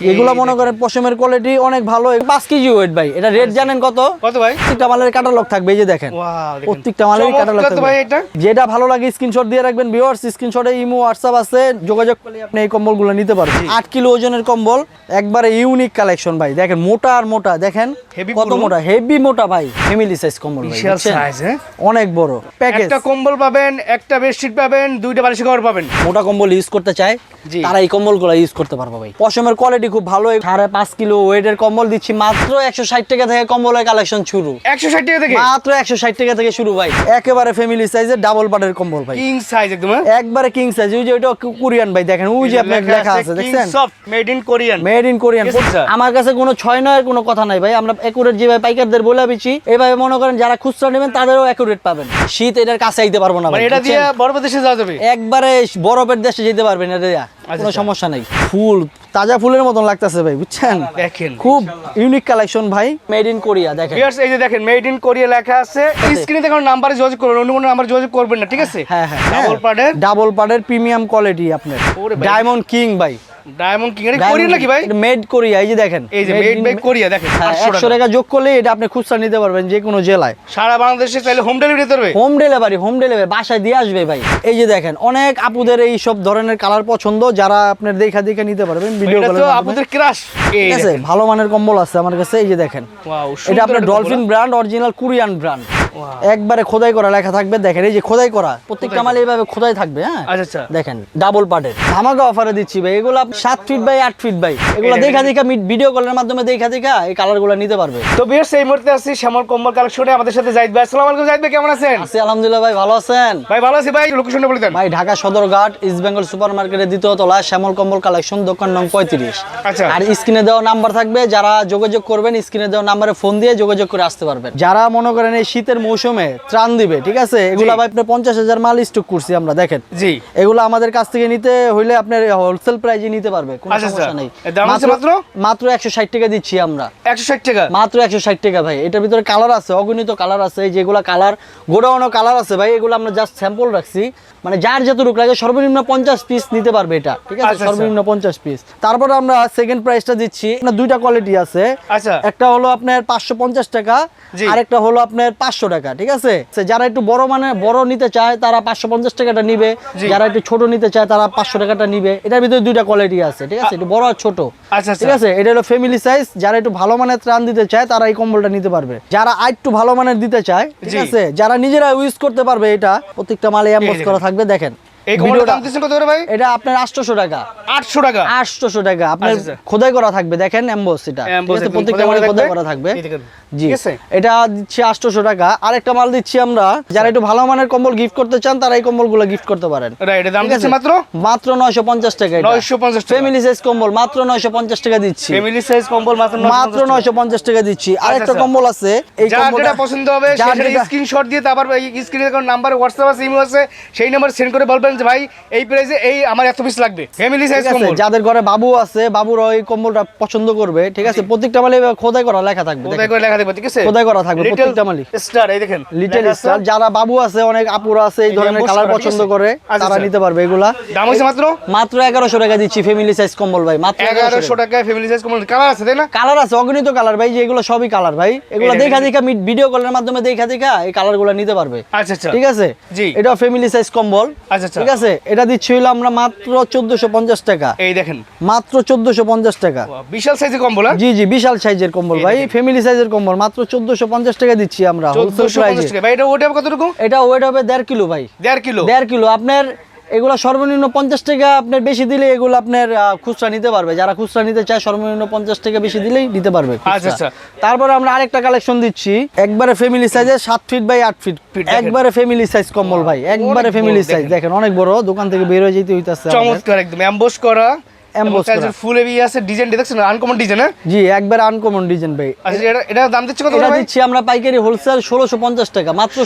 এগুলো মনে করেন পশমের কোয়ালিটি অনেক ভালো। পাঁচ কেজি ওয়েট ভাই এটা রেট জানেন কত? কত ভাই? প্রত্যেকটা মালের কাটালগ থাকবে এই যে দেখেন। প্রত্যেকটা মালেরই কাটালগ চমৎকার তো যেটা ভালো লাগে স্ক্রিনশট দিয়ে রাখবেন ভিউয়ার্স স্ক্রিনশটে ইমো হোয়াটসঅ্যাপ আছে। যোগাযোগ করলে আপনি এই কম্বলগুলো নিতে পারবেন। আট কিলো ওজনের কম্বল একবারে ইউনিক কালেকশন ভাই। দেখেন মোটা আর মোটা দেখেন কত মোটা হেভি মোটা ভাই। ফ্যামিলি সাইজ কম্বল ভাই বিশাল সাইজ হ্যাঁ? অনেক বড়। প্যাকেজ একটা কম্বল পাবেন একটা বেডশিট পাবেন দুইটা বালিশ কভার পাবেন। মোটা কম্বল ইউজ করতে চায়। তারা এই কম্বলগুলো ইউজ করতে পারবে ভাই। পশমের কোয়ালিটি খুব ভালো। সাড়ে পাঁচ কিলো ওয়েটের কম্বল দিচ্ছি মাত্র একশো ষাট টাকা থেকে কম্বলের কালেকশন শুরু। একশো ষাট টাকা থেকে? মাত্র একশো ষাট টাকা থেকে শুরু ভাই। একেবারে ফ্যামিলি সাইজের ডাবল পাটের কম্বল ভাই। কিং সাইজ একদম হ্যাঁ? একবারে কিং সাইজ ওই যে ওইটা কোরিয়ান ভাই দেখেন ওই যে আপনার লেখা আছে দেখছেন? Made in Korean made in Korean আমার কাছে কোনো ছয় নয়ের কোনো কথা নাই ভাই আমরা একুরেট যেভাবে পাইকারদের বলে দিচ্ছি এভাবে মনে করেন যারা খুচরা নেবেন তাদেরও একুরেট পাবেন। শীত এটার কাছে আইতে পারব না মানে ভাই এটা দিয়ে? বড় দেশে যাওয়া যাবে? একবারে বরফের দেশে যেতে পারবেন এটা দিয়া। কোনো আচ্ছা। সমস্যা নাই। ফুল তাজা ফুলের মতন লাগতেছে ভাই বুঝছেন? দেখেন। খুব ইউনিক কালেকশন ভাই। মেড ইন কোরিয়া দেখেন। ভিউয়ার্স এই যে দেখেন মেড ইন কোরিয়া লেখা আছে। স্ক্রিনে দেখুন নাম্বারে যোগাযোগ করবেন অন্য কোনো নাম্বার যোগাযোগ করবেন না ঠিক আছে? হ্যাঁ হ্যাঁ ডাবল পার্টের ডাবল পার্টের প্রিমিয়াম কোয়ালিটি আপনার। ডায়মন্ড কিং ভাই। ডায়মন্ড কিং এটা কোরিয়ান নাকি ভাই? মেড কোরিয়া এই যে দেখেন। এই যে মেড বাই কোরিয়া দেখেন হ্যাঁ 800 টাকা। টাকা যোগ করলে এটা আপনি খুচরা নিতে পারবেন যে কোনো জেলায়। সারা বাংলাদেশে চাইলে হোম ডেলিভারি পারবে হোম ডেলিভারি হোম ডেলিভারি বাসায় দিয়ে আসবে ভাই। এই যে দেখেন অনেক আপুদের এই সব ধরনের কালার পছন্দ যারা আপনার দেখা দেখে নিতে পারবেন ভিডিও এটা মাধ্যমে। ক্রাশ এই আছে ভালো মানের কম্বল আছে আমার কাছে এই যে দেখেন। ওয়াও এটা আপনার Dolphin brand original Korean brand একবারে খোদাই করা লেখা থাকবে দেখেন এই যে খোদাই করা প্রত্যেকটা মালে এইভাবে খোদাই থাকবে হ্যাঁ? আচ্ছা আচ্ছা। দেখেন ডাবল পার্টের ধামাকা অফারে দিচ্ছি ভাই এগুলো সাত ফিট বাই আট ফিট বাই এগুলো দেখা দেখা ভিডিও কলের মাধ্যমে দেখা দেখা এই কালারগুলো নিতে পারবে। তো বিয়ার্স এই মুহূর্তে আছি শ্যামল কম্বল কালেকশনে আমাদের সাথে জাহিদ ভাই। আসসালামু আলাইকুম জাহিদ ভাই কেমন আছেন? আছি আলহামদুলিল্লাহ ভাই ভালো আছেন? ভাই ভালো আছি ভাই লোকেশনটা বলে দেন। ভাই ঢাকা সদরঘাট ইস্ট বেঙ্গল সুপার মার্কেটের দ্বিতীয় তলা শ্যামল কম্বল কালেকশন দোকান নং পঁয়ত্রিশ। আচ্ছা। আর স্ক্রিনে দেওয়া নাম্বার থাকবে যারা যোগাযোগ করবেন স্ক্রিনে দেওয়া নাম্বারে ফোন দিয়ে যোগাযোগ করে আসতে পারবেন। যারা মনে করেন এই শীতের মৌসুমে ত্রাণ দিবে ঠিক আছে? এগুলো আপনি পঞ্চাশ হাজার মাল স্টক করছি আমরা দেখেন। জি। এগুলো আমাদের কাছ থেকে নিতে হইলে আপনার হোলসেল প্রাইজে নিতে পারবে কোনো আচ্ছা, সমস্যা আচ্ছা। নেই মাত্র? মাত্র? একশো ষাট টাকা দিচ্ছি আমরা। একশো ষাট টাকা? মাত্র একশো ষাট টাকা ভাই এটার ভিতরে কালার আছে অগণিত কালার আছে যেগুলো কালার গোডাউনও কালার আছে ভাই এগুলো আমরা জাস্ট স্যাম্পল রাখছি। মানে যার যতটুকু লাগে সর্বনিম্ন পঞ্চাশ পিস নিতে পারবে এটা ঠিক আছে? আচ্ছা, আচ্ছা। সর্বনিম্ন পঞ্চাশ পিস তারপর আমরা সেকেন্ড প্রাইসটা দিচ্ছি। দুইটা কোয়ালিটি আছে। আচ্ছা। একটা হলো আপনার পাঁচশো পঞ্চাশ টাকা জি। আরেকটা হলো আপনার পাঁচশো টাকা ঠিক আছে? যারা একটু বড় মানে বড় নিতে চায় তারা পাঁচশো পঞ্চাশ টাকাটা নিবে। যারা একটু ছোট নিতে চায় তারা পাঁচশো টাকাটা নিবে। এটার ভিতরে দুইটা কোয়ালিটি আছে ঠিক আছে? একটু বড় আর ছোট। ঠিক আছে? এটা হলো ফ্যামিলি সাইজ যারা একটু ভালো মানের ত্রাণ দিতে চায় তারা এই কম্বলটা নিতে পারবে। যারা আর একটু ভালো মানের দিতে চায় ঠিক আছে? যারা নিজেরা ইউজ করতে পারবে এটা প্রত্যেকটা মালে দেখেন। করা থাকবে দেখেন। এই কম্বলটার দাম দিচ্ছেন কত করে ভাই? এটা আপনার আটশোশো টাকা। আটশো টাকা। আটশোশো টাকা। আপনার আচ্ছা, আচ্ছা। খোদাই করা থাকবে। দেখেন এমবস এটা। ঠিক Emboss আছে? একদম। প্রত্যেকটা মালে খোদাই করা থাকবে। জি। এটা দিচ্ছি আটশোশো টাকা। আরেকটা মাল দিচ্ছি আমরা। যারা একটু ভালো মানের কম্বল গিফট করতে চান তারা এই কম্বলগুলো গিফট করতে পারেন। রাইট দাম ঠিক মাত্র? মাত্র নয়শো পঞ্চাশ টাকা 950 টাকা। ফ্যামিলি সাইজ কম্বল মাত্র নয়শো পঞ্চাশ টাকা দিচ্ছি। ফ্যামিলি সাইজ কম্বল মাত্র টাকা। দিচ্ছি। আরেকটা আচ্ছা। কম্বল আছে। এই কম্বলটা পছন্দ হবে যার সেটা স্ক্রিনশট দিয়ে তারপর স্ক্রিনে কোন নাম্বার আছে সেই নাম্বার সেন্ড করে বলবেন। যে ভাই এই প্রাইসে এই আমার এত পিস লাগবে। ফ্যামিলি সাইজ কম্বল। যাদের ঘরে বাবু আছে বাবুর ওই কম্বলটা পছন্দ করবে ঠিক আছে? প্রত্যেকটা মালে খোদাই করা লেখা থাকবে দেখেন। করে লেখা দেবো ঠিক আছে? খোদাই করা থাকবে প্রত্যেকটা মালই। স্টার এই দেখেন লিটল স্টার যারা বাবু আছে অনেক আপুরা আছে এই ধরনের কালার পছন্দ? করে আচ্ছা, তারা আচ্ছা। নিতে পারবে এগুলা। দাম হচ্ছে মাত্র? মাত্র এগারোশো টাকা দিচ্ছি ফ্যামিলি সাইজ কম্বল ভাই মাত্র এগারোশো এগারোশো টাকায় ফ্যামিলি সাইজ কম্বল কালার আছে তাই না? কালার আছে অগণিত কালার ভাই যে এগুলো সবই কালার ভাই। এগুলো দেখা দেখা। ভিডিও কলের মাধ্যমে দেখা দেখা এই কালারগুলো নিতে পারবে। আচ্ছা আচ্ছা। ঠিক আছে? জি। এটা ফ্যামিলি সাইজ কম্বল। আচ্ছা, আচ্ছা। ঠিক আছে এটা দিচ্ছি হইল আমরা মাত্র চোদ্দশো পঞ্চাশ টাকা। এই দেখেন। মাত্র চোদ্দশো পঞ্চাশ টাকা। বিশাল সাইজের কম্বল হ্যাঁ? জি জি বিশাল সাইজের কম্বল। ভাই ফ্যামিলি সাইজের কম্বল মাত্র চোদ্দশো পঞ্চাশ টাকা দিচ্ছি আমরা হোলসেল চোদ্দশো পঞ্চাশ প্রাইসে টাকা। ভাই এটা এটা ওয়েট হবে দেড় কিলো ভাই। দেড় কিলো? দেড় কিলো। আপনার এগুলো সর্বনিম্ন পঞ্চাশ টাকা আপনার বেশি দিলে এগুলো আপনার খুচরা নিতে পারবে। যারা খুচরা নিতে চায় সর্বনিম্ন পঞ্চাশ টাকা বেশি দিলেই নিতে পারবে। আচ্ছা, আচ্ছা। তারপরে আমরা আরেকটা কালেকশন দিচ্ছি। একবারে ফ্যামিলি সাইজে সাত ফিট বাই আট ফিট একবারে ফ্যামিলি সাইজ কম্বল ভাই। একবারে ফ্যামিলি সাইজ দেখেন। অনেক বড়। দোকান থেকে বের হয়ে যেতে হইতেছে। চমৎকার একদম। অ্যাম্বোস করা। Emboss করা। ফুল হেভি আছে ডিজাইন দেখছেন? আনকমন ডিজাইন হ্যাঁ? জি একবারে আনকমন ডিজাইন ভাই। আচ্ছা এটা এটা দাম দিচ্ছে কত এটা দিচ্ছি আমরা পাইকারি হোলসেল ষোলোশো পঞ্চাশ টাকা মাত্র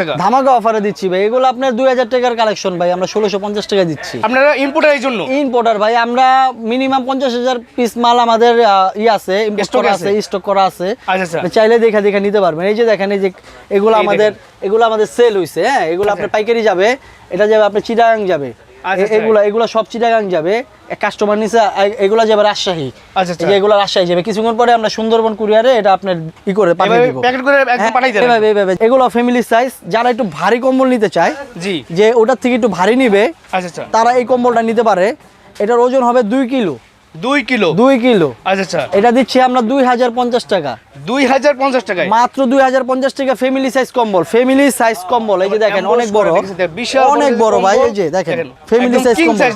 টাকা। ধামাকা অফারে দিচ্ছি ভাই। এগুলো আপনার দুই হাজার টাকার কালেকশন ভাই আমরা ষোলোশো পঞ্চাশ টাকা দিচ্ছি। আপনারা ইম্পোর্টার এই জন্য? ইম্পোর্টার ভাই আমরা মিনিমাম পঞ্চাশ হাজার পিস মাল আমাদের ই আছে স্টক করা আছে? আচ্ছা আচ্ছা। চাইলে দেখা দেখা নিতে পারবেন। এই যে দেখেন এই যে এগুলো আমাদের এগুলো আমাদের সেল হইছে হ্যাঁ? এগুলো আপনার পাইকারি যাবে এটা যাবে আপনার চিটাগাং যাবে। এগুলা এগুলা সব চিটাগাং যাবে। কাস্টমার নিচে এগুলা যাবে রাজশাহী। আচ্ছা, আচ্ছা। এগুলা রাজশাহী যাবে। কিছুক্ষণ পরে আমরা সুন্দরবন কুরিয়ারে এটা আপনার ই করে পাঠিয়ে দিব। প্যাকেট করে একদম হ্যাঁ, পাঠাই দেন এভাবে এভাবে। এগুলো ফ্যামিলি সাইজ যারা একটু ভারী কম্বল নিতে চায় জি। যে ওটার থেকে একটু ভারী নিবে আচ্ছা আচ্ছা। তারা এই কম্বলটা নিতে পারে। এটার ওজন হবে দুই কিলো। দুই কিলো? দুই কিলো। আচ্ছা আচ্ছা। এটা দিচ্ছি আমরা দুই হাজার পঞ্চাশ টাকা। দুই হাজার পঞ্চাশ টাকায়? মাত্র দুই হাজার পঞ্চাশ টাকা ফ্যামিলি সাইজ কম্বল। ফ্যামিলি সাইজ কম্বল এই যে দেখেন অনেক বড়। বিশাল অনেক বড় ভাই এই যে দেখেন ফ্যামিলি সাইজ কম্বল?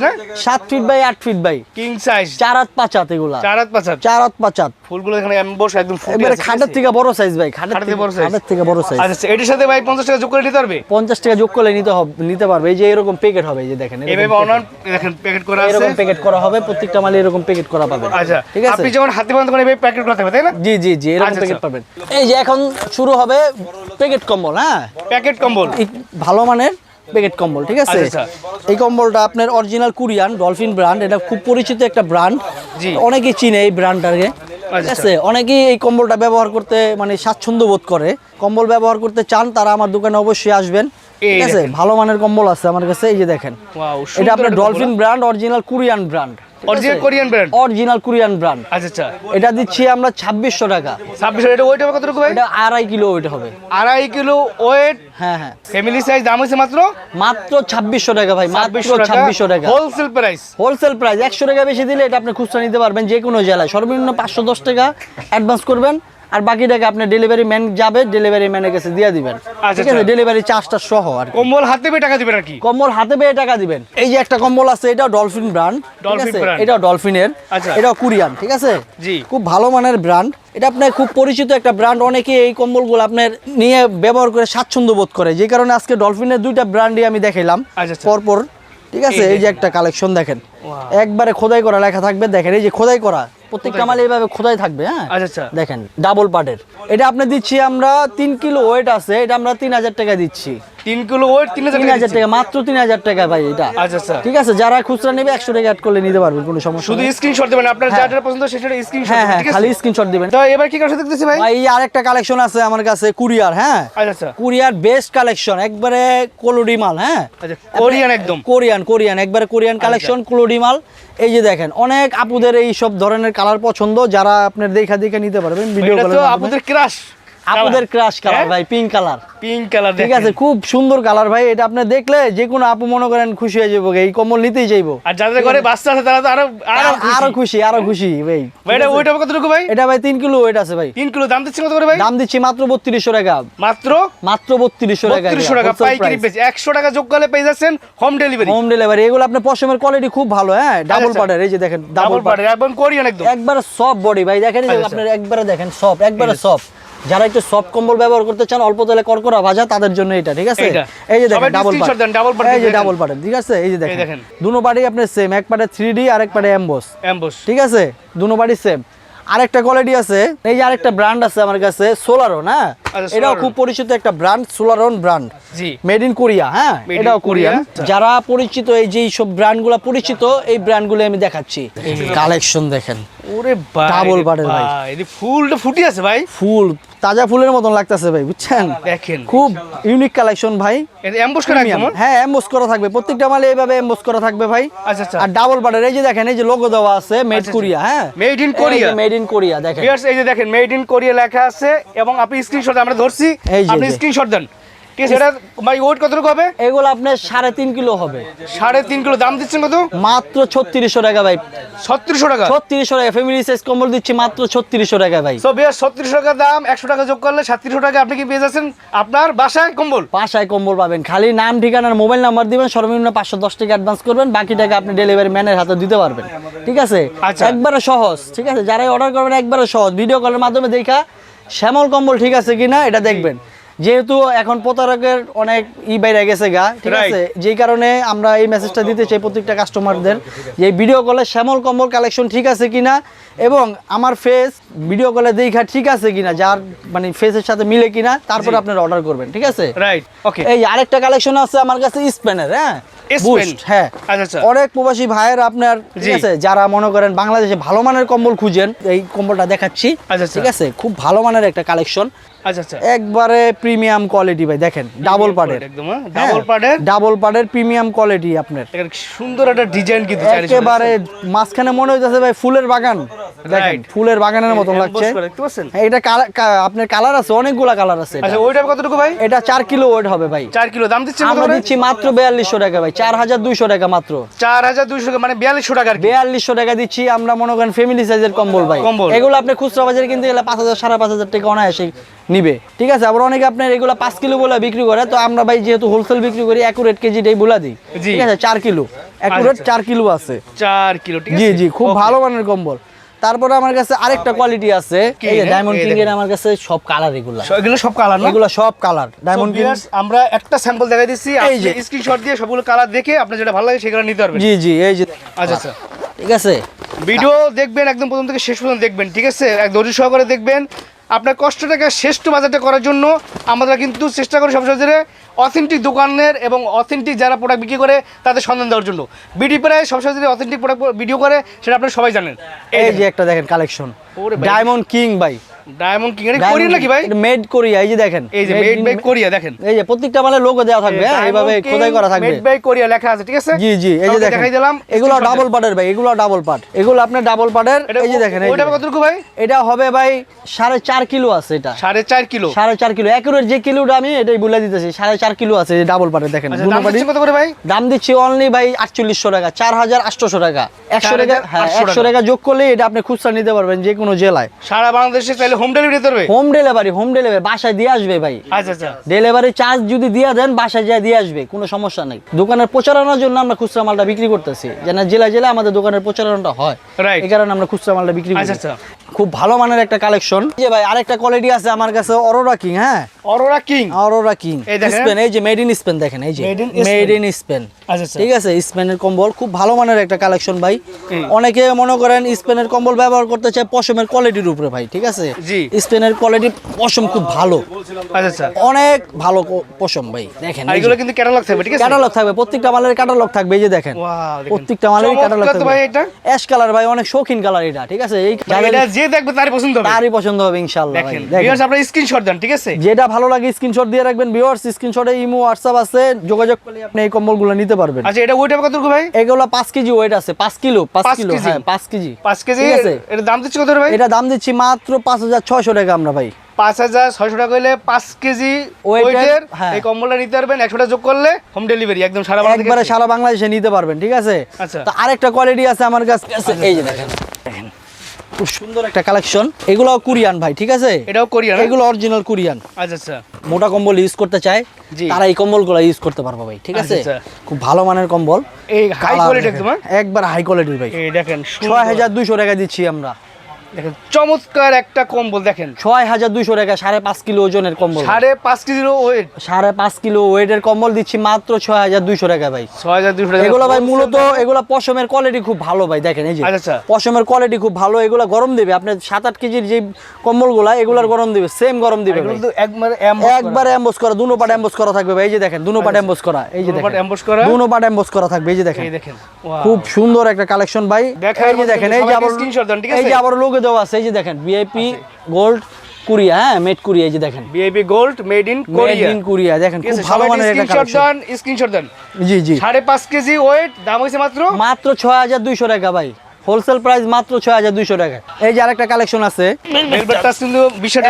সাত ফিট বাই আট ফিট বাই কিং সাইজ চার হাত পাঁচ হাত এগুলা। চার হাত পাঁচ হাত? চার হাত পাঁচ হাত। ফুলগুলো এখানে এমবস একদম ফুটে এবারে খাটের থেকে বড় সাইজ ভাই খাটের থেকে বড় size? খাটের থেকে বড় সাইজ আচ্ছা এটির সাথে ভাই পঞ্চাশ টাকা যোগ করে নিতে পারবে? পঞ্চাশ টাকা যোগ করলে নিতে হবে নিতে পারবে। এই যে এরকম প্যাকেট হবে এই যে দেখেন এভাবে। অনলাইন দেখেন প্যাকেট করা আছে। এরকম প্যাকেট করা হবে প্রত্যেকটা মালে এরকম প্যাকেট করা পাবেন। আচ্ছা ঠিক আছে? আপনি যখন হাতে পারেন এভাবে প্যাকেট করা থাকবে তাই না? জি জি জি এরকম আচ্ছা, প্যাকেট আচ্ছা। পাবেন। এই যে এখন শুরু হবে প্যাকেট কম্বল হ্যাঁ? প্যাকেট কম্বল। ভালো মানের প্যাকেট কম্বল ঠিক আছে? আচ্ছা, এই কম্বলটা আপনার অরিজিনাল কোরিয়ান ডলফিন ব্র্যান্ড এটা খুব পরিচিত একটা ব্র্যান্ড অনেকেই চিনে এই ব্র্যান্ডটাকে ঠিক আচ্ছা। আছে? অনেকেই এই কম্বলটা ব্যবহার করতে মানে স্বাচ্ছন্দ্য বোধ করে। কম্বল ব্যবহার করতে চান তারা আমার দোকানে অবশ্যই আসবেন। ঠিক আছে? ভালো মানের কম্বল আছে আমার কাছে এই যে দেখেন। এটা আপনার Dolphin brand original Korean brand original Korean brand original Korean brand আচ্ছা আচ্ছা। এটা দিচ্ছি আমরা ছাব্বিশশো টাকা। 2600 এটা ওয়েট হবে কতটুকু ভাই? এটা আড়াই কিলো ওয়েট হবে। আড়াই কিলো ওয়েট হ্যাঁ হ্যাঁ। ফ্যামিলি সাইজ দাম হইছে মাত্র? মাত্র ছাব্বিশশো টাকা ভাই মাত্র ছাব্বিশশো টাকা। ছাব্বিশশো টাকা। হোলসেল প্রাইস হোলসেল প্রাইস একশো টাকা বেশি দিলে এটা আপনি খুচরা নিতে পারবেন যে কোনো জেলায়। সর্বনিম্ন পাঁচশো দশ টাকা অ্যাডভান্স করবেন। আর বাকি টাকা আপনি ডেলিভারি ম্যান যাবে ডেলিভারি ম্যানের কাছে দিয়ে দিবেন। আচ্ছা, ঠিক আছে? আচ্ছা। ডেলিভারি চার্জটা সহ আর কম্বল হাতে পেয়ে টাকা দিবেন আর কি? কম্বল হাতে পেয়ে টাকা দিবেন। এই যে একটা কম্বল আছে এটা ডলফিন ব্র্যান্ড Dolphin brand। এটা ডলফিনের আচ্ছা। এটা কোরিয়ান ঠিক আছে? জি। খুব ভালো মানের ব্র্যান্ড এটা আপনার খুব পরিচিত একটা ব্র্যান্ড অনেকে এই কম্বলগুলো আপনার নিয়ে ব্যবহার করে স্বাচ্ছন্দ্য বোধ করে। যে কারণে আজকে ডলফিনের দুইটা ব্র্যান্ডই আমি দেখাইলাম। আচ্ছা, আচ্ছা। পরপর ঠিক আছে? এই যে একটা কালেকশন দেখেন। একবারে খোদাই করা লেখা থাকবে। দেখেন এই যে খোদাই করা প্রত্যেকটা মাল এইভাবে খোদাই থাকবে হ্যাঁ? আচ্ছা আচ্ছা। দেখেন ডাবল পার্টের এটা আপনি দিচ্ছি আমরা তিন কিলো ওয়েট আছে এটা আমরা তিন হাজার টাকা দিচ্ছি। তিন কিলো ওয়েট তিন হাজার টাকা মাত্র তিন হাজার টাকা ভাই এটা। আচ্ছা আচ্ছা। ঠিক আছে যারা খুচরা নেবে একশো টাকা অ্যাড করলে নিতে পারবেন কোনো সমস্যা শুধু স্ক্রিনশট দেবেন আপনার হ্যাঁ। যা যা পছন্দ সেটা স্ক্রিনশট হ্যাঁ হ্যাঁ খালি স্ক্রিনশট দিবেন। তো এবার কি দেখতেছি ভাই? আরেকটা কালেকশন আছে আমার কাছে কুরিয়ার হ্যাঁ? আচ্ছা আচ্ছা। কুরিয়ার বেস্ট কালেকশন একবারে কোলোডি মাল হ্যাঁ? আচ্ছা কোরিয়ান একদম। কোরিয়ান কোরিয়ান একবারে কোরিয়ান কালেকশন কোলোডি মাল। এই যে দেখেন অনেক আপুদের এই সব ধরনের কালার পছন্দ যারা আপনার দেখা দেখে নিতে পারবেন ভিডিও তো আপুদের ক্রাশ আপুদের ক্রাশ কালার হ্যাঁ? ভাই পিঙ্ক কালার পিঙ্ক কালার ঠিক আছে খুব সুন্দর কালার ভাই এটা আপনি দেখলে যে কোনো আপু মনে করেন খুশি হয়ে যাব এই কম্বল নিতেই আর যাদের ঘরে বাচ্চা আছে তারা তো আরও আরও খুশি। আরও খুশি ভাই। এটা ওইটা কতটুকু ভাই? এটা ভাই কিলো ওয়েট আছে ভাই। কিলো দাম দিচ্ছি কত করে ভাই? দাম দিচ্ছি মাত্র বত্রিশশো টাকা। মাত্র? মাত্র বত্রিশশো টাকা বত্রিশশো টাকা পাইকারি পেজ টাকা যোগ করলে পেয়ে যাচ্ছেন হোম ডেলিভারি হোম ডেলিভারি এগুলো আপনার পশমের কোয়ালিটি খুব ভালো হ্যাঁ? ডাবল আচ্ছা। এই যে দেখেন ডাবল পাড়ে একদম কোরিয়ান একদম। একবারে সফট বডি ভাই দেখেন আচ্ছা, আপনার একবারে দেখেন সফট একবারে সফট যারা একটু সফট কম্বল ব্যবহার করতে চান অল্প তেলে করকরা ভাজা তাদের জন্য এটা ঠিক আছে? এই যে দেখেন ডাবল double এই যে ডাবল পার্টের ঠিক আছে? এই যে দেখেন। দুটো দুনো পাটি আপনার সেম এক পাটে থ্রি ডি আর এক পার্টে এমবস এমবস ঠিক আছে? দুনো বাড়ি সেম আরেকটা কোয়ালিটি আছে। এই যে আরেকটা ব্র্যান্ড আছে আমার কাছে সোলারও না? এটাও খুব পরিচিত একটা brand Solaron brand. Made in Korea হ্যাঁ? এটাও কোরিয়ান যারা পরিচিত এই যে সব ব্র্যান্ডগুলো পরিচিত এই ব্র্যান্ডগুলো আমি দেখাচ্ছি। কালেকশন দেখেন। ওরে ভাই Double ভাই। এদি ফুলটা ফুটি আছে ভাই? ফুল তাজা ফুলের মতন লাগতেছে ভাই বুঝছেন? দেখেন। খুব ইউনিক কালেকশন ভাই। একদম হ্যাঁ? এমবোস করা থাকবে। প্রত্যেকটা মালে এইভাবে এমবোস করা থাকবে ভাই। আচ্ছা আচ্ছা। আর ডাবল বাটার এই যে দেখেন এই যে লোগো দেওয়া আছে মেড আচ্ছা, কোরিয়া হ্যাঁ। মেড ইন কোরিয়া দেখেন। এই যে দেখেন মেড ইন কোরিয়া লেখা আছে এবং আপনি স্ক্রিনশট আমরা ধরছি। আপনি স্ক্রিনশট দেন। ঠিক আছে এটা ভাই ওয়েট কতটুকু হবে? এগুলো আপনার সাড়ে তিন কিলো হবে। সাড়ে তিন কিলো। দাম দিচ্ছেন কত? মাত্র ছত্রিশশো টাকা ভাই। ছত্রিশশো টাকা? ছত্রিশশো টাকা। ফ্যামিলি সাইজ কম্বল দিচ্ছি মাত্র ছত্রিশশো টাকা ভাই। তো বিয়ার ছত্রিশশো টাকা দাম একশো টাকা যোগ করলে সাতত্রিশশো টাকা আপনি কি পেয়ে যাচ্ছেন? আপনার বাসায় কম্বল? বাসায় কম্বল পাবেন। খালি নাম ঠিকানার মোবাইল নাম্বার দিবেন সর্বনিম্ন পাঁচশো দশ টাকা অ্যাডভান্স করবেন বাকি টাকা আপনি ডেলিভারি ম্যানের হাতে দিতে পারবেন। ঠিক আছে? আচ্ছা। একবারে সহজ ঠিক আছে? যারাই অর্ডার করবেন একবারে সহজ। ভিডিও কলের মাধ্যমে দেখা শ্যামল কম্বল ঠিক আছে কিনা এটা দেখবেন। যেহেতু এখন প্রতারকের অনেক ই বাইরে গেছে গা ঠিক আছে? যেই কারণে আমরা এই মেসেজটা দিতে চাই প্রত্যেকটা কাস্টমারদের যে ভিডিও কলে শ্যামল কম্বল কালেকশন ঠিক আছে কিনা এবং আমার ফেস ভিডিও কলে দেখা ঠিক আছে কিনা যার মানে ফেসের সাথে মিলে কিনা তারপরে। আপনারা অর্ডার করবেন ঠিক আছে? রাইট ওকে এই আরেকটা কালেকশন আছে আমার কাছে স্পেনের হ্যাঁ? হ্যাঁ। আচ্ছা, আচ্ছা। অনেক প্রবাসী ভাইয়ের আপনার ঠিক আছে? যারা মনে করেন বাংলাদেশে ভালো মানের কম্বল খুঁজেন এই কম্বলটা দেখাচ্ছি আচ্ছা। ঠিক আছে? খুব ভালো মানের একটা কালেকশন আচ্ছা আচ্ছা। একবারে প্রিমিয়াম কোয়ালিটি ভাই দেখেন ডাবল একদম ডাবল পার্টের ডাবল পাড়ের প্রিমিয়াম কোয়ালিটি আপনার। সুন্দর একটা ডিজাইন কিন্তু একেবারে মাঝখানে মনে হইতেছে ভাই ফুলের বাগান। দেখেন ফুলের বাগানের মতন লাগছে। করে, দেখতে পাচ্ছেন? এটা আপনার কালার আছে অনেকগুলা কালার আছে আচ্ছা ওইটা কতটুকু ভাই? এটা চার কিলো ওয়েট হবে ভাই। কিলো দাম দিচ্ছেন কত আমরা দিচ্ছি মাত্র বিয়াল্লিশশো টাকা ভাই চার হাজার দুইশো টাকা মাত্র। চার হাজার দুইশো মানে বিয়াল্লিশশো টাকার বিয়াল্লিশশো টাকা দিচ্ছি আমরা মনে করেন ফ্যামিলি সাইজের কম্বল ভাই। এগুলো আপনি খুচরা বাজারে কিন্তু পাঁচ হাজার সাড়ে পাঁচ হাজার টাকা অনায়াসে নিবে। ঠিক আছে আবার অনেকে আপনার এগুলো পাঁচ কিলো বলে বিক্রি করে তো আমরা ভাই যেহেতু হোলসেল বিক্রি করি একুরেট কেজিটাই বলে দিই। ঠিক আছে চার কিলো। একুরেট আচ্ছা। চার কিলো আছে। চার কিলো জি জি খুব ভালো মানের কম্বল। তারপরে আমার কাছে আরেকটা কোয়ালিটি আছে। এই ডায়মন্ড কিং এর আমার কাছে সব কালার এগুলা। এগুলো সব কালার না? এগুলো সব কালার ডায়মন্ড কিং আমরা একটা স্যাম্পল দেখাই দিচ্ছি। এই যে। স্ক্রিনশট দিয়ে সবগুলো কালার দেখে আপনার যেটা ভালো লাগে সেগুলো নিতে পারবেন। জি জি এই যে আচ্ছা আচ্ছা। ঠিক আছে? ভিডিও দেখবেন একদম প্রথম থেকে শেষ পর্যন্ত দেখবেন ঠিক আছে? এক ধৈর্য সহকারে দেখবেন। আপনার কষ্টটাকে শ্রেষ্ঠ বাজারটা করার জন্য আমরা কিন্তু চেষ্টা করি সবসময় অথেন্টিক দোকানের এবং অথেন্টিক যারা প্রোডাক্ট বিক্রি করে তাদের সন্ধান দেওয়ার জন্য। বিডি প্রায় সবসময় অথেন্টিক প্রোডাক্ট ভিডিও করে সেটা আপনারা সবাই জানেন। এই যে একটা দেখেন কালেকশন ডায়মন্ড কিং ভাই। ডায়মন্ড কিং এটা কোরিয়ান নাকি ভাই? মেড কোরিয়া এই যে দেখেন। এই যে মেড বাই কোরিয়া দেখেন। এই যে প্রত্যেকটা লোগো দেওয়া থাকবে হ্যাঁ, এইভাবে খোদাই করা থাকবে। মেড বাই কোরিয়া লেখা আছে ঠিক আছে? জি জি এই যে দেখেন। দেখাই দিলাম। এগুলো ডাবল পার্টের ভাই এগুলো ডাবল পার্ট এগুলো আপনার ডাবল পার্টের এই যে দেখেন ওটা কতটুকু ভাই? এটা হবে ভাই সাড়ে চার কিলো আছে এটা। সাড়ে চার কিলো? সাড়ে চার কিলো। একুরের যে কিলোটা আমি এটাই বলে দিতেছি সাড়ে চার কিলো আছে ডাবল পার্টের দেখেন। আচ্ছা পার্টি কত করে ভাই? দাম দিচ্ছি অনলি ভাই আটচল্লিশশো টাকা চার হাজার আটশোশো টাকা। একশো টাকা হ্যাঁ 4,800 একশো টাকা। যোগ করলে এটা আপনি খুচরা নিতে পারবেন যে কোনো জেলায়। সারা বাংলাদেশে চাইলে হোম ডেলিভারি পারবে হোম ডেলিভারি হোম ডেলিভারি বাসায় দিয়ে আসবে ভাই। আচ্ছা আচ্ছা। ডেলিভারি চার্জ যদি দিয়ে দেন বাসায় দিয়ে আসবে কোনো সমস্যা নেই। দোকানের প্রচারণার জন্য আমরা খুচরা মালটা বিক্রি করতেছি যেন জেলায় জেলায় আমাদের দোকানের প্রচারণাটা হয়. এই কারণে আমরা খুচরা মালটা বিক্রি করি। আচ্ছা, আচ্ছা। খুব ভালো মানের একটা কালেকশন যে ভাই আরেকটা কোয়ালিটি আছে আমার কাছে অরোরা কিং হ্যাঁ? অরোরা কিং অরোরা কিং এই দেখেন। স্পেন এই যে মেড ইন স্পেন দেখেন এই যে। মেড ইন স্পেন ঠিক আছে স্পেনের কম্বল খুব ভালো মানের একটা কালেকশন ভাই। অনেকে মনে করেন স্পেনের কম্বল ব্যবহার করতে চায় পশমের কোয়ালিটির উপরে ভাই ঠিক আছে? জি। স্পেনের কোয়ালিটি পশম খুব ভালো। আচ্ছা আচ্ছা। অনেক ভালো পশম ভাই দেখেন এগুলো কিন্তু ক্যাটালগ থাকবে ঠিক আছে? ক্যাটালগ থাকবে প্রত্যেকটা মালের ক্যাটালগ থাকবে এই যে দেখেন। প্রত্যেকটা মালের ক্যাটালগ থাকবে। ভাই এটা। অ্যাশ কালার ভাই অনেক শৌখিন কালার এটা ঠিক আছে? এই এটা যে দেখবে তারই পছন্দ হবে। তারই পছন্দ হবে ইনশাআল্লাহ ভাই দেখেন ভিউয়ার্স আপনারা স্ক্রিনশট দেন ঠিক আছে? যেটা ভালো লাগে স্ক্রিনশট দিয়ে রাখবেন ভিউয়ার্স স্ক্রিনশটে ইমো হোয়াটসঅ্যাপ আছে যোগাযোগ করলে আপনি এই কম্বলগুলো নিতে পারবেন। আচ্ছা এটা কতটুকু ভাই? এগুলো পাঁচ কেজি ওয়েট আছে পাঁচ কিলো পাঁচ পাঁচ কিলো হ্যাঁ পাঁচ কেজি। পাঁচ কেজি ঠিক আছে। এটা দাম দিচ্ছি কত ভাই? এটা দাম দিচ্ছি মাত্র পাঁচ হাজার হাজার ছয়শো টাকা আমরা ভাই। পাঁচ হাজার ছয়শো টাকা হলে পাঁচ কেজি ওয়েটের হ্যাঁ। এই কম্বলটা নিতে পারবেন একশোটা যোগ করলে হোম ডেলিভারি একদম সারা বাংলাদেশে একবারে সারা বাংলাদেশে নিতে পারবেন ঠিক আছে? আচ্ছা। তো আরেকটা কোয়ালিটি আছে আমার কাছে। এই যে দেখেন। দেখেন খুব সুন্দর একটা কালেকশন এগুলো কোরিয়ান ভাই ঠিক আছে? এটাও কোরিয়ান এগুলো অরিজিনাল কোরিয়ান। আচ্ছা আচ্ছা। মোটা কম্বল ইউজ করতে চায় জি। তারা এই কম্বলগুলো ইউজ করতে পারবে ভাই ঠিক আছে? আচ্ছা, খুব ভালো মানের কম্বল। এই হাই কোয়ালিটি একদম হ্যাঁ? একবার হাই কোয়ালিটির ভাই। এই দেখেন ছয় হাজার দুইশো টাকা দিচ্ছি আমরা। দেখেন চমৎকার একটা কম্বল দেখেন। ছয় হাজার দুইশো টাকা সাড়ে পাঁচ কিলো ওজনের কম্বল। সাড়ে পাঁচ কেজির ওয়েট সাড়ে পাঁচ কিলো ওয়েটের কম্বল দিচ্ছি মাত্র ছয় হাজার দুইশো টাকা ভাই। ছয় হাজার দুশো টাকা। এগুলো ভাই মূলত এগুলো পশমের কোয়ালিটি খুব ভালো ভাই দেখেন এই যে। আচ্ছা, আচ্ছা। পশমের কোয়ালিটি খুব ভালো এগুলো গরম দিবে। আপনার সাত আট কেজির যে কম্বলগুলা এগুলার গরম দিবে সেম গরম দিবে একবারে ambush করা। দুনো পাট এমবোস করা থাকবে ভাই এই যে দেখেন দুনো পাট এমবোস করা এই যে দেখেন। দুনো পাট এমবোস করা থাকবে এই যে দেখেন. খুব সুন্দর একটা কালেকশন ভাই। এই যে দেখেন এই যে আবার এই যে আবার লোগো দেওয়া আছে এই যে দেখেন ভিআইপি গোল্ড কুরিয়া হ্যাঁ মেড কুরিয়া এই যে দেখেন। BIP gold made in Korea made in Korea দেখেন খুব ভালো মানের একটা স্ক্রিনশট দেন স্ক্রিনশট দেন। জি জি। সাড়ে পাঁচ কেজি ওয়েট দাম হইছে মাত্র? মাত্র ছয় হাজার দুইশো টাকা ভাই। হোলসেল প্রাইস মাত্র ছয় হাজার দুইশো টাকা। এই যে আরেকটা কালেকশন আছে।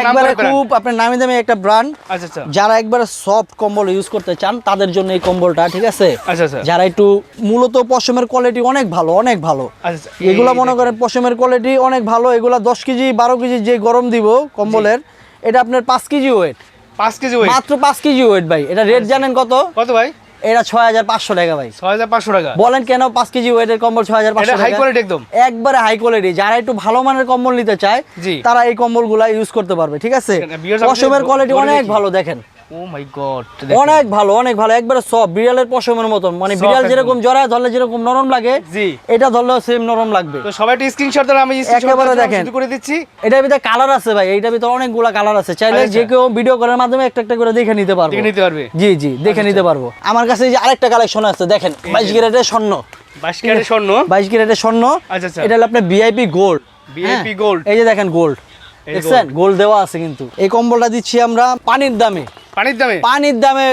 একবারে খুব আপনার নামি দামি একটা ব্র্যান্ড আচ্ছা আচ্ছা। যারা একবারে সফট কম্বল ইউজ করতে চান তাদের জন্য এই কম্বলটা ঠিক আছে? আচ্ছা যারা একটু মূলত পশমের কোয়ালিটি অনেক ভালো অনেক ভালো। এগুলা মনে করেন পশমের কোয়ালিটি অনেক ভালো এগুলা দশ কেজি বারো কেজি যে গরম দিব কম্বলের এটা আপনার পাঁচ কেজি ওয়েট পাঁচ কেজি ওয়েট মাত্র পাঁচ কেজি ওয়েট ভাই। এটা রেট জানেন কত? কত ভাই? এটা ছয় হাজার পাঁচশো টাকা ভাই। ছয় হাজার পাঁচশো টাকা? বলেন কেন পাঁচ কেজি ওয়েটের কম্বল ছয় হাজার পাঁচশো হাই কোয়ালিটি একদম। একবারে হাই কোয়ালিটি যারা একটু ভালো মানের কম্বল নিতে চায় তারা এই কম্বলগুলা ইউজ করতে পারবে ঠিক আছে? পশমের কোয়ালিটি অনেক ভালো দেখেন। ও মাই গড অনেক ভালো অনেক ভালো। একবারে সব বিড়ালের পশমের মতন। মানে বিড়াল যেরকম জড়ায় ধরলে যেরকম নরম লাগে জি। এটা ধরলেও সেম নরম লাগবে। তো সবাই একটা স্ক্রিনশট দেন আমি একেবারে দেখেন। করে দিচ্ছি। এটার ভিতরে কালার আছে ভাই ভিতরে অনেকগুলা কালার আছে। চাইলে আচ্ছা। যে কেউ ভিডিও করার মাধ্যমে একটা একটা করে দেখে নিতে পারব। দেখে নিতে পারবে। জি জি দেখে নিতে পারব। আমার কাছে এই যে আরেকটা কালেকশন আছে দেখেন বাইশ গ্রেডের স্বর্ণ। স্বর্ণ? বাইশ গ্রেডের স্বর্ণ। আচ্ছা, আচ্ছা। এটা হলো আপনার ভিআইপি গোল্ড VIP gold। এই যে দেখেন গোল্ড দেখছেন? গোল্ড দেওয়া আছে কিন্তু। এই কম্বলটা দিচ্ছি আমরা পানির দামে। পানির দামে? পানির দামে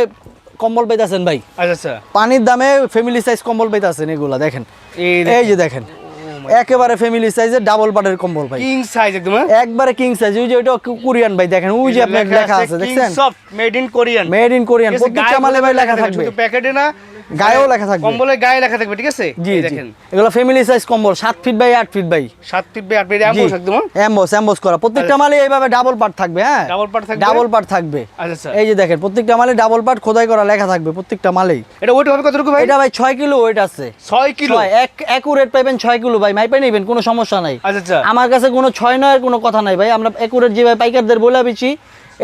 কম্বল পাইতেছেন ভাই। আচ্ছা আচ্ছা। পানির দামে ফ্যামিলি সাইজ কম্বল পাইতেছেন এগুলা দেখেন। এই যে দেখেন একেবারে ফ্যামিলি সাইজের ডাবল পাটের কম্বল ভাই। কিং সাইজ একদম হ্যাঁ? একবারে কিং সাইজ ওই যে ওটা কোরিয়ান ভাই দেখেন ওই যে আপনার লেখা আছে দেখছেন? Soft made in Korean made in Korean প্রত্যেকটা মালে ভাই লেখা থাকবে। প্যাকেটে না গায়েও লেখা থাকবে। কম্বলের গায়ে লেখা থাকবে ঠিক আছে? জি দেখেন। এগুলো ফ্যামিলি সাইজ কম্বল সাত ফিট বাই আট ফিট বাই সাত ফিট বাই আট ফিট এমন একদম হ্যাঁ? করা। প্রত্যেকটা মালে এইভাবে ডাবল পার্ট থাকবে হ্যাঁ? Double part থাকবে? ডাবল পার্ট থাকবে। আচ্ছা আচ্ছা। এই যে দেখেন প্রত্যেকটা মালে ডাবল পার্ট খোদাই করা লেখা থাকবে প্রত্যেকটা মালেই। এটা ওয়েট হবে কতটুকু ভাই? এটা ভাই ছয় কিলো ওয়েট আছে। ছয় কিলো? ছয় এক একুরেট পাইবেন ছয় কিলো ভাই মাইপে নেবেন কোনো সমস্যা নাই। আচ্ছা আচ্ছা। আমার কাছে কোনো ছয় নয়ের কোনো কথা নাই ভাই আমরা একুরেট যেভাবে পাইকারদের বলে দিচ্ছি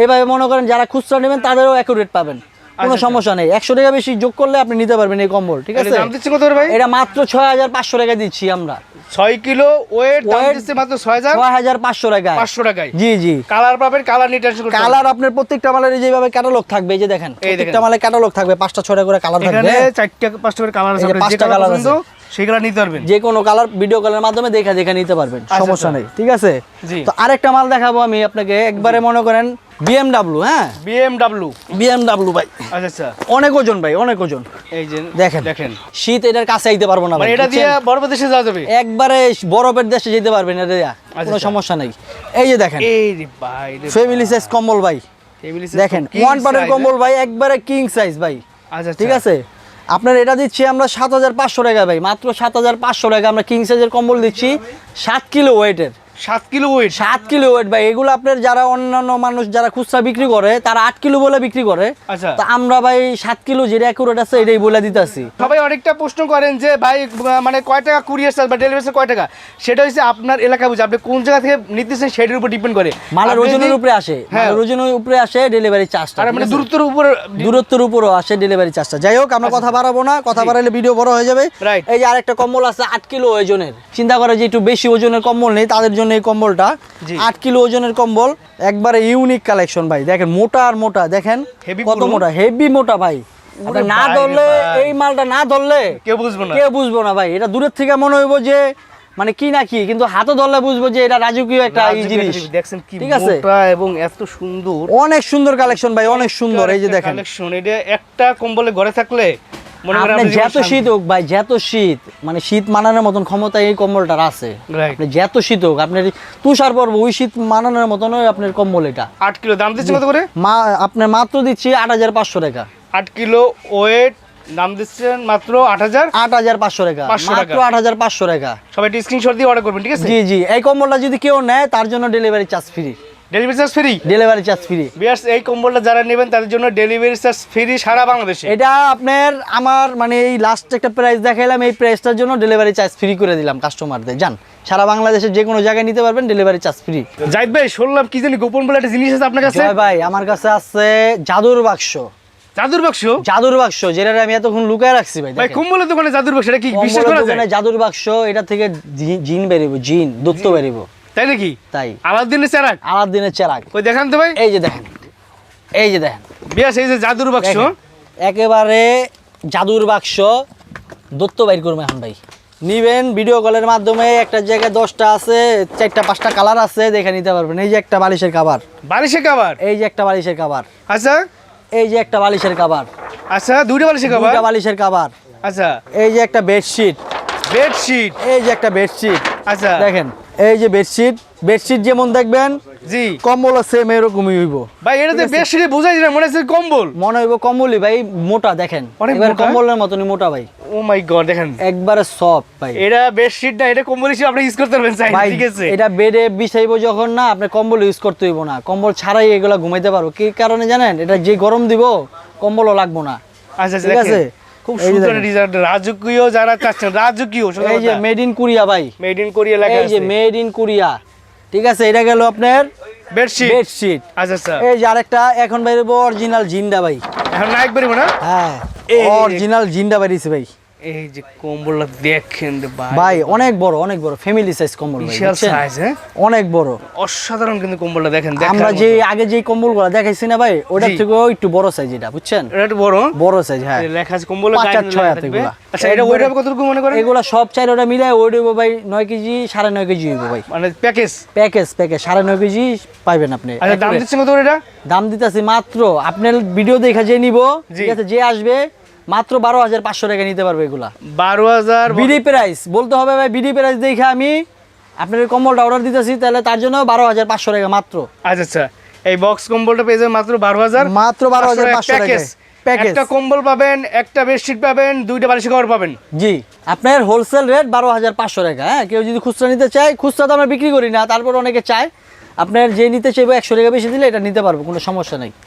এইভাবে মনে করেন যারা খুচরা নেবেন তাদেরও একুরেট পাবেন। কোনো আচ্ছা। সমস্যা নেই। একশো টাকা বেশি যোগ করলে আপনি নিতে পারবেন এই কম্বল ঠিক আছে? দাম দিচ্ছে কত ভাই? এটা মাত্র ছয় হাজার পাঁচশো টাকা দিচ্ছি আমরা। ছয় কিলো ওয়েট দাম Weight- মাত্র ছয় হাজার ছয় হাজার পাঁচশো টাকা পাঁচশো টাকায়। জি জি। কালার পাবেন কালার নিয়ে টেনশন করতে হবে না। কালার আপনার প্রত্যেকটা মালের যেভাবে ক্যাটালগ থাকবে এই যে দেখেন দেখেন। প্রত্যেকটা মালের ক্যাটালগ থাকবে পাঁচটা ছয়টা করে কালার থাকবে। চারটা পাঁচটা করে কালার আছে পাঁচটা কালার নিতে পারবেন। যে কোনো কালার ভিডিও কলের মাধ্যমে দেখা দেখে নিতে পারবেন সমস্যা আচ্ছা। নেই ঠিক আছে। তো আরেকটা মাল দেখাবো আমি আপনাকে। একবারে মনে করেন বিএমডাব্লিউ হ্যাঁ? বিএমডব্লিউ বিএমডাব্লিউ ভাই। আচ্ছা আচ্ছা। অনেক ওজন ভাই অনেক ওজন। এই যে দেখেন দেখেন। শীত এটার কাছে আইতে পারব না মানে এটা দিয়ে বুঝছেন? দেশে যাওয়া যাবে? একবারে বরফের দেশে যেতে পারবেন এটা দিয়া। কোনো আচ্ছা। সমস্যা নেই। এই যে দেখেন এই ভাই ফ্যামিলি সাইজ কম্বল ভাই। ফ্যামিলি দেখেন ওয়ান পার্টের কম্বল ভাই একবারে কিং সাইজ ভাই। আচ্ছা ঠিক আছে? আপনার এটা দিচ্ছি আমরা সাত হাজার পাঁচশো টাকা ভাই। মাত্র সাত হাজার পাঁচশো টাকা আমরা কিং সাইজের কম্বল দিচ্ছি সাত কিলো ওয়েটের সাত কিলো ওয়েট সাত কিলো ওয়েট ভাই এগুলো আপনার যারা অন্যান্য মানুষ যারা খুচরা বিক্রি করে তারা আট কিলো বলে বিক্রি করে। আচ্ছা। তা আমরা ভাই সাত কিলো যেটা অ্যাকুরেট আছে এটাই বলে দিতেছি। সবাই অনেকটা প্রশ্ন করেন যে ভাই মানে কয় টাকা কুরিয়ার চার্জ বা ডেলিভারি চার্জ কয় টাকা? সেটা হচ্ছে আপনার এলাকা বুঝে। আপনি কোন জায়গা থেকে নিতেছেন সেটার উপর ডিপেন্ড করে। মালের ওজনের উপরে আসে হ্যাঁ। মালের ওজনের উপরে আসে ডেলিভারি চার্জটা মানে দূরত্বের উপর দূরত্বের উপরও আসে ডেলিভারি চার্জটা যাই হোক আমরা কথা বাড়াবো না কথা বাড়াইলে ভিডিও বড় হয়ে যাবে। এই যে আরেকটা কম্বল আছে আট কিলো ওজনের। চিন্তা করে যে একটু বেশি ওজনের কম্বল নেই তাদের জন্য এই কম্বলটা আট কিলো ওজনের কম্বল একবারে ইউনিক কালেকশন ভাই। দেখেন মোটা আর মোটা দেখেন কত মোটা হেভি মোটা ভাই। না ধরলে এই মালটা না ধরলে কেউ বুঝব না। কেউ বুঝব না ভাই। এটা দূরের থেকে মনে হইব যে মানে কি না কি কিন্তু হাতে ধরলে বুঝব যে এটা রাজকীয় একটা এই জিনিস। দেখছেন কি ঠিক আছে? এবং এত সুন্দর। অনেক সুন্দর কালেকশন ভাই অনেক সুন্দর। এই যে দেখেন। কালেকশন এটা একটা কম্বলে ঘরে থাকলে যত শীত হোক ভাই যত শীত মানে শীত মানানোর মতন ক্ষমতা এই কম্বলটার আছে। যত শীত হোক আপনার তুষার পর্ব ওই শীত মানানোর মতন আপনার কম্বল এটা। আট কিলো দাম দিচ্ছে কত করে? মা আপনার মাত্র দিচ্ছি আট হাজার পাঁচশো টাকা। আট কিলো ওয়েট দাম দিচ্ছেন মাত্র আট হাজার? আট হাজার পাঁচশো টাকা। 500 টাকা। মাত্র আট হাজার পাঁচশো টাকা। সবাই স্ক্রিনশট দিয়ে অর্ডার করবেন ঠিক আছে? জি জি। এই কম্বলটা যদি কেউ নেয় তার জন্য delivery charge free delivery charge free delivery charge free viewers এই কম্বলটা যারা নেবেন তাদের জন্য ডেলিভারি চার্জ ফ্রি সারা বাংলাদেশে। এটা আপনার আমার মানে এই লাস্ট একটা প্রাইস দেখাইলাম এই প্রাইসটার জন্য ডেলিভারি চার্জ ফ্রি করে দিলাম কাস্টমারদের জান সারা যে কোনো জায়গায় নিতে পারবেন ডেলিভারি চার্জ ফ্রি জাহিদ ভাই শুনলাম কি জানি গোপন বলে একটা জিনিস আছে আপনার কাছে? ভাই আমার কাছে আছে জাদুর বাক্স। জাদুর বাক্স? জাদুর বাক্স যেটা আমি এতক্ষণ লুকায় রাখছি ভাই ভাই দেখেন। কম্বলের দোকানে জাদুর বাক্স এটা কি বিশ্বাস কম্বলের করা যায় জাদুর বাক্স এটা থেকে জিন বেরিব জিন দত্ত বেরিব। তাই নাকি? তাই। আলাদিনের চারাক আলাদিনের চেরাগ। ওই দেখান তো ভাই। এই যে দেখেন এই যে দেখেন। বিয়াস এই যে জাদুর বাক্স। একেবারে জাদুর বাক্স। দত্ত বাইর করব এখন ভাই। নিবেন ভিডিও কলের মাধ্যমে একটা জায়গায় দশটা আছে চারটা পাঁচটা কালার আছে দেখে নিতে পারবেন। এই যে একটা বালিশের কাবার বালিশের কাবার এই যে একটা বালিশের কাবার আচ্ছা। এই যে একটা বালিশের কাবার আচ্ছা দুইটা বালিশের কাবার দুইটা বালিশের কাবার আচ্ছা। এই যে একটা বেডশিট বেডশিট এই যে একটা বেডশিট আচ্ছা। দেখেন এই যে বেডশিট বেডশিট যেমন দেখবেন জি। কম্বল সেম এরকমই হইব। ভাই এটা তো বেডশিটে বোঝাই যায় না মনে হচ্ছে কম্বল। মনে হইব কম্বলই ভাই মোটা দেখেন। এবার কম্বলের মতনই মোটা ভাই। ও মাই গড দেখেন। একবারে সফট ভাই। এটা বেডশিট না এটা কম্বল হিসেবে আপনি ইউজ করতে পারবেন চাই ঠিক আছে? এটা বেডে বিছাইবো যখন না আপনি কম্বল ইউজ করতে হইব না। কম্বল ছাড়াই এগুলা ঘুমাইতে পারব। কি কারণে জানেন? এটা যে গরম দিব কম্বলও লাগবো না। আচ্ছা ঠিক আছে? খুব সুন্দর। ডিজাইন রাজকীয় যারা চাচ্ছেন রাজকীয় এই যে মেড ইন কোরিয়া ভাই। মেড ইন কোরিয়া লেখা এই যে মেড ইন কোরিয়া ঠিক আছে এটা গেল আপনার বেডশিট বেডশিট আচ্ছা আচ্ছা। এই যে আরেকটা এখন বাইরে অরিজিনাল জিন্দা ভাই। এখন নায়ক বেরিব না? হ্যাঁ অরিজিনাল জিন্দা বাইরেছে ভাই। এই যে কম্বলটা দেখেন ভাই। ভাই অনেক বড় অনেক বড় ফ্যামিলি সাইজ কম্বল বিশাল সাইজ হ্যাঁ? অনেক বড়। অসাধারণ কিন্তু কম্বলটা দেখেন আমরা যে আগে যে কম্বলগুলো দেখাইছি না ভাই। থেকেও একটু বড় সাইজ এটা বুঝছেন? এটা একটু বড়? বড় সাইজ হ্যাঁ। লেখা আছে কম্বল আর হাত এগুলা। আচ্ছা এটা ওইটা কতটুকু মনে করেন? এগুলা সব চাই ওটা ওই দেবো ভাই কেজি সাড়ে নয় কেজি হইব ভাই। মানে প্যাকেজ প্যাকেজ প্যাকেজ সাড়ে নয় কেজি পাইবেন আপনি। আচ্ছা দাম দিচ্ছেন কত এটা? দাম দিতেছি মাত্র আপনার ভিডিও দেখা যে নিব ঠিক আছে যে আসবে মাত্র বারো হাজার পাঁচশো টাকা নিতে পারবে এগুলা। বারো হাজার বিডি প্রাইস বলতে হবে ভাই বিডি প্রাইস দেখে আমি আপনার কম্বলটা অর্ডার দিতেছি তাহলে তার জন্য বারো হাজার পাঁচশো টাকা মাত্র। আচ্ছা আচ্ছা। এই বক্স কম্বলটা পেয়ে যাবেন মাত্র বারো হাজার। মাত্র 12,500 প্যাকেজ টাকায়। Package। একটা কম্বল পাবেন একটা বেডশিট পাবেন দুইটা বালিশ কভার পাবেন। জি আপনার হোলসেল রেট বারো হাজার পাঁচশো টাকা হ্যাঁ? কেউ যদি খুচরা নিতে চায় খুচরা তো আমরা বিক্রি করি না তারপর অনেকে চায় আপনার যে নিতে চাইব একশো টাকা বেশি দিলে এটা নিতে পারব কোনো সমস্যা নেই।